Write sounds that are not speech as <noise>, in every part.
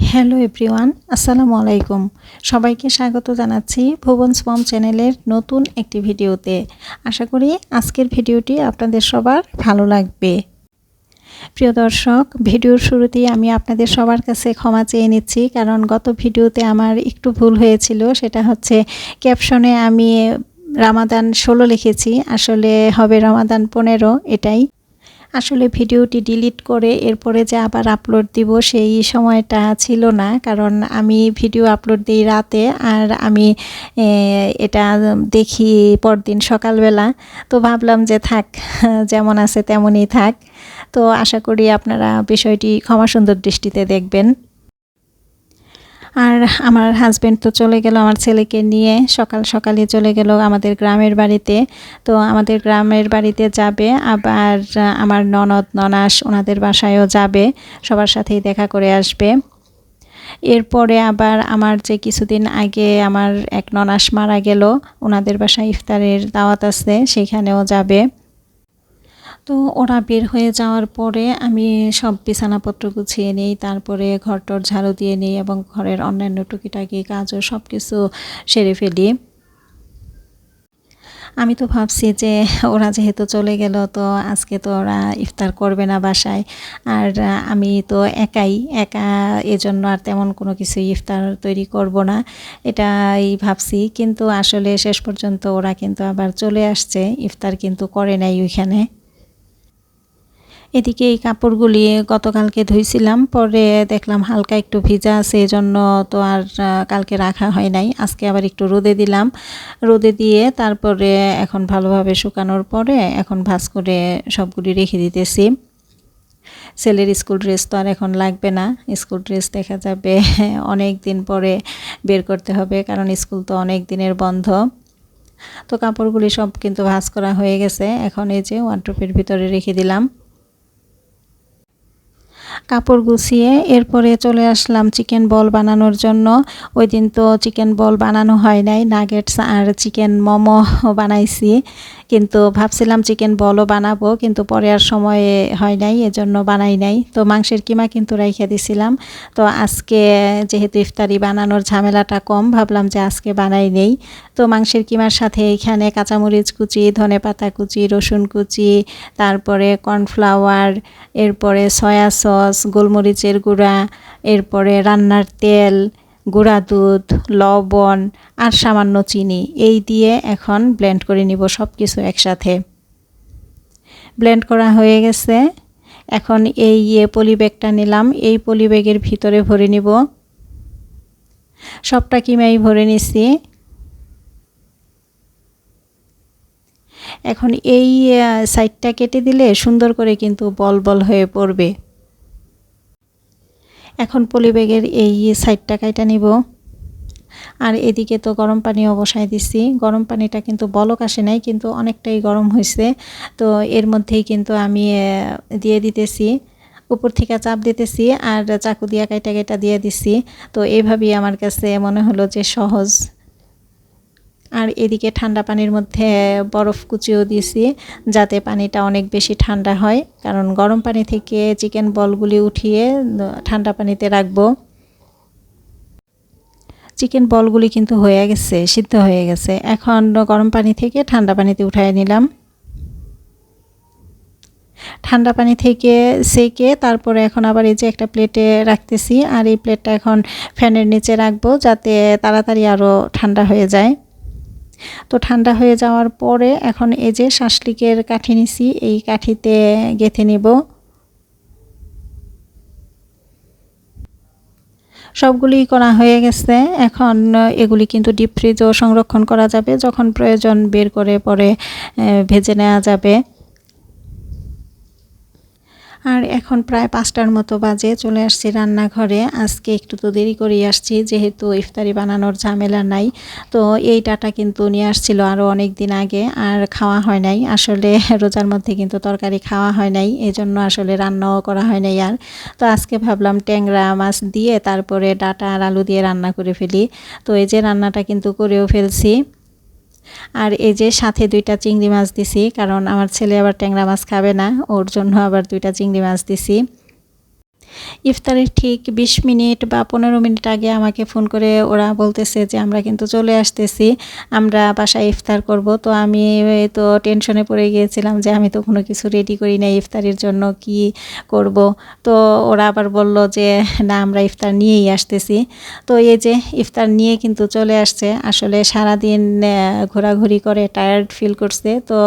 Hello everyone, আসসালামু আলাইকুম। সবাইকে স্বাগত জানাচ্ছি ভুবন মম চ্যানেলের নতুন একটি ভিডিওতে। আশা করি আজকের ভিডিওটি আপনাদের সবার ভালো লাগবে। প্রিয় দর্শক, ভিডিওর শুরুতেই আমি আপনাদের সবার কাছে ক্ষমা চেয়ে নিচ্ছি, কারণ গত ভিডিওতে আমার একটু ভুল হয়েছিল, সেটা হচ্ছে ক্যাপশনে আমি রামাদান ষোলো লিখেছি, আসলে হবে রামাদান পনেরো, এটাই আসলে ভিডিওটি ডিলিট করে এরপরে যে আবার আপলোড দিব সেই সময়টা ছিল না। কারণ আমি ভিডিও আপলোড দিই রাতে আর আমি এটা দেখি পরদিন সকালবেলা। তো ভাবলাম যে থাক, <laughs> যেমন আছে তেমনই থাক। তো আশা করি আপনারা বিষয়টি ক্ষমা সুন্দর দৃষ্টিতে দেখবেন। আর আমার হাজব্যান্ড তো চলে গেল, আমার ছেলেকে নিয়ে সকাল সকালে চলে গেল আমাদের গ্রামের বাড়িতে। তো আমাদের গ্রামের বাড়িতে যাবে, আবার আমার ননদ, ননাস ওনাদের বাসায়ও যাবে, সবার সাথেই দেখা করে আসবে। এরপরে আবার আমার যে কিছুদিন আগে আমার এক ননাস মারা গেল, ওনাদের বাসায় ইফতারের দাওয়াত আছে সেইখানেও যাবে। তো ওরা বের হয়ে যাওয়ার পরে আমি সব বিছানাপত্র গুছিয়ে নিই, তারপরে ঘরটর ঝাড়ু দিয়ে নিই এবং ঘরের অন্যান্য টুকিটাকি কাজও সব কিছু সেরে ফেলি। আমি তো ভাবছি যে ওরা যেহেতু চলে গেল, তো আজকে তো ওরা ইফতার করবে না বাসায়। আর আমি তো একাই, একা এজন্য আর তেমন কোনো কিছু ইফতার তৈরি করব না, এটাই ভাবছি। কিন্তু আসলে শেষ পর্যন্ত ওরা কিন্তু আবার চলে আসছে, ইফতার কিন্তু করে নাই ওইখানে। এদিকে এই কাপড়গুলি গতকালকে ধুইছিলাম, পরে দেখলাম হালকা একটু ভিজা আছে, এজন্য তো আর কালকে রাখা হয় নাই। আজকে আবার একটু রোদে দিলাম। রোদে দিয়ে তারপরে এখন ভালোভাবে শুকানোর পরে এখন ভাজ করে সবগুলি রেখে দিতেছি। ছেলের স্কুল ড্রেস তো আর এখন লাগবে না। স্কুল ড্রেস দেখা যাবে <laughs> অনেক দিন পরে বের করতে হবে, কারণ স্কুল তো অনেক দিনের বন্ধ। তো কাপড়গুলি সব কিন্তু ভাজ করা হয়ে গেছে। এখন এই যে ওয়ার্ড্রপের ভিতরে রেখে দিলাম। কাপড় গুছিয়ে এরপরে চলে আসলাম চিকেন বল বানানোর জন্য। ওই দিন তো চিকেন বল বানানো হয় নাই নাগেটস আর চিকেন মোমো বানাইছি। কিন্তু ভাবছিলাম চিকেন বলও বানাবো, কিন্তু পরে আর সময়ে হয় নাই, এজন্য বানাই নাই। তো মাংসের কিমা কিন্তু রাইখে দিছিলাম। তো আজকে যেহেতু ইফতারি বানানোর ঝামেলাটা কম, ভাবলাম যে আজকে বানাই নেই। তো মাংসের কিমার সাথে এখানে কাঁচামরিচ কুচি, ধনে পাতা কুচি, রসুন কুচি, তারপরে কর্নফ্লাওয়ার, এরপরে সয়া সস, গোলমরিচের গুঁড়া, এরপরে রান্নার তেল গুঁড়া দুধ, লবণ আর সামান্য চিনি, এই দিয়ে এখন ব্লেন্ড করে নিব সব কিছু একসাথে। ব্লেন্ড করা হয়ে গেছে। এখন এই ইয়ে পলি ব্যাগটা নিলাম। এই পলি ব্যাগের ভিতরে ভরে নিব। সবটা কিমাই ভরে নিছি। এখন এই সাইডটা কেটে দিলে সুন্দর করে কিন্তু বল বল হয়ে পড়বে। এখন পলি ব্যাগের এই সাইডটা কাইটা নিব। আর এদিকে তো গরম পানি অবসায় দিছি। গরম পানিটা কিন্তু বলক আসে নাই, কিন্তু অনেকটাই গরম হয়েছে তো এর মধ্যেই কিন্তু আমি দিয়ে দিতেছি। উপর থেকে চাপ দিতেছি আর চাকু দিয়া কাইটা কাইটা দিয়ে দিছি। তো এইভাবেই আমার কাছে মনে হলো যে সহজ। আর এদিকে ঠান্ডা পানির মধ্যে বরফ কুচিও দিয়েছি, যাতে পানিটা অনেক বেশি ঠান্ডা হয়। কারণ গরম পানি থেকে চিকেন বলগুলি উঠিয়ে ঠান্ডা পানিতে রাখব। চিকেন বলগুলি কিন্তু হয়ে গেছে, সিদ্ধ হয়ে গেছে। এখন গরম পানি থেকে ঠান্ডা পানিতে উঠাই নিলাম। ঠান্ডা পানি থেকে সেকে তারপরে এখন আবার এই যে একটা প্লেটে রাখতেছি, আর এই প্লেটটা এখন ফ্যানের নিচে রাখব, যাতে তাড়াতাড়ি আরও ঠান্ডা হয়ে যায়। তো ঠান্ডা হয়ে যাওয়ার পরে এখন এই যে শাসলিকের কাঠি নিছি, এই কাঠিতে গেঁথে নেব। সবগুলি করা হয়ে গেছে। এখন এগুলি কিন্তু ডিপ ফ্রিজও সংরক্ষণ করা যাবে, যখন প্রয়োজন বের করে পরে ভেজে নেওয়া যাবে। আর এখন প্রায় পাঁচটার মতো বাজে, চলে আসছি রান্নাঘরে। আজকে একটু তো দেরি করেই আসছি, যেহেতু ইফতারি বানানোর ঝামেলা নাই। তো এই ডাটা কিন্তু নিয়ে আসছিল আরও অনেক দিন আগে, আর খাওয়া হয় নাই। আসলে রোজার মধ্যে কিন্তু তরকারি খাওয়া হয় নাই এই জন্য আসলে রান্নাও করা হয় নাই আর। তো আজকে ভাবলাম ট্যাংরা মাছ দিয়ে তারপরে ডাটা আর আলু দিয়ে রান্না করে ফেলি। তো এই যে রান্নাটা কিন্তু করেও ফেলছি। আর এই যে সাথে দুইটা চিংড়ি মাছ দিছি, কারণ আমার ছেলে আবার ট্যাংরা মাছ খাবে না, ওর জন্য আবার দুইটা চিংড়ি মাছ দিছি। ইফতারের ঠিক বিশ মিনিট বা পনেরো মিনিট আগে আমাকে ফোন করে ওরা বলতেছে যে, আমরা কিন্তু চলে আসতেছি, আমরা বাসায় ইফতার করব। তো আমি তো টেনশনে পড়ে গিয়েছিলাম যে, আমি তো কোনো কিছু রেডি করি না ইফতারের জন্য, কি করব? তো ওরা আবার বলল যে, না, আমরা ইফতার নিয়েই আসতেছি। তো এই যে ইফতার নিয়ে কিন্তু চলে আসছে। আসলে সারাদিন ঘোরাঘুরি করে টায়ার্ড ফিল করছে। তো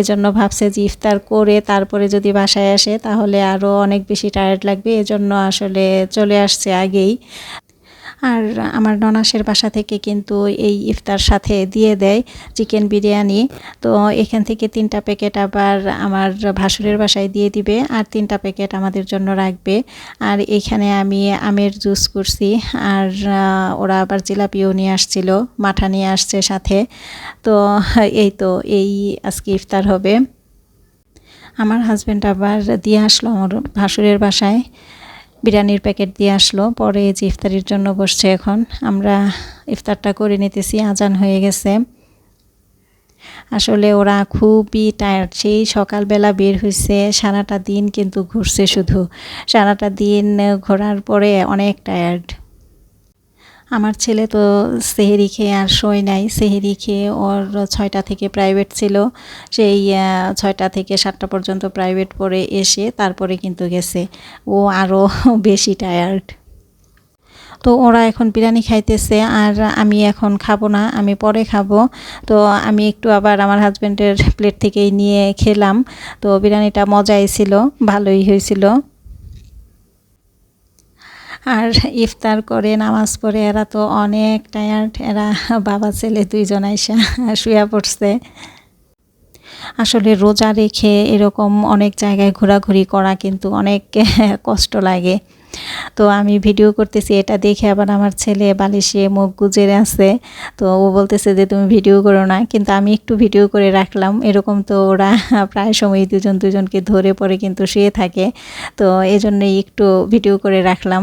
এজন্য ভাবছে যে, ইফতার করে তারপরে যদি বাসায় আসে, তাহলে আরও অনেক বেশি টায়ার্ড লাগবে, এজন্য আসলে চলে আসছে আগেই। আর আমার ননাসের বাসা থেকে কিন্তু এই ইফতার সাথে দিয়ে দেয় চিকেন বিরিয়ানি। তো এখান থেকে তিনটা প্যাকেট আবার আমার ভাসুরের বাসায় দিয়ে দিবে আর তিনটা প্যাকেট আমাদের জন্য রাখবে। আর এখানে আমি আমের জুস করছি আর ওরা আবার জিলাপিও নিয়ে আসছিল, মাঠা নিয়ে আসছে সাথে। তো এই তো, এই আজকে ইফতার হবে। আমার হাজব্যান্ড আবার দিয়ে আসলো আমার ভাসুরের বাসায়। বিরিয়ানির প্যাকেট দিয়ে আসলো। পরে যে ইফতারির জন্য বসছে এখন। আমরা ইফতারটা করে নিতেছি, আজান হয়ে গেছে। আসলে ওরা খুবই টায়ার্ড সেই সকালবেলা বের হয়েছে সারাটা দিন কিন্তু ঘুরছে শুধু। সারাটা দিন ঘোরার পরে অনেক টায়ার্ড আমার ছেলে তো সেহেরি খেয়ে আর শোয় নাই। সেহেরি খেয়ে ওর ছয়টা থেকে প্রাইভেট ছিল। সেই ছয়টা থেকে সাতটা পর্যন্ত প্রাইভেট পড়ে এসে তারপরে কিন্তু গেছে। ও আরও <laughs> বেশি টায়ার্ড তো ওরা এখন বিরিয়ানি খাইতেছে আর আমি এখন খাব না, আমি পরে খাব। তো আমি একটু আবার আমার হাজব্যান্ডের প্লেট থেকেই নিয়ে খেলাম। তো বিরিয়ানিটা মজাই ছিল, ভালোই হয়েছিল। আর ইফতার করে, নামাজ পড়ে, এরা তো অনেক টায়ার্ড এরা বাবা, ছেলে দুইজন আইসা শুয়া পড়ছে। আসলে রোজা রেখে এরকম অনেক জায়গায় ঘোরাঘুরি করা কিন্তু অনেক কষ্ট লাগে। তো আমি ভিডিও করতেছি, এটা দেখে আবার আমার ছেলে বালিশে মুখ গুজে আছে। তো ও বলতেছে যে, তুমি ভিডিও করো না। কিন্তু আমি একটু ভিডিও করে রাখলাম। এরকম তো ওরা প্রায় সময় দুজন দুজনকে ধরে পরে কিন্তু শুয়ে থাকে। তো এজন্যই একটু ভিডিও করে রাখলাম।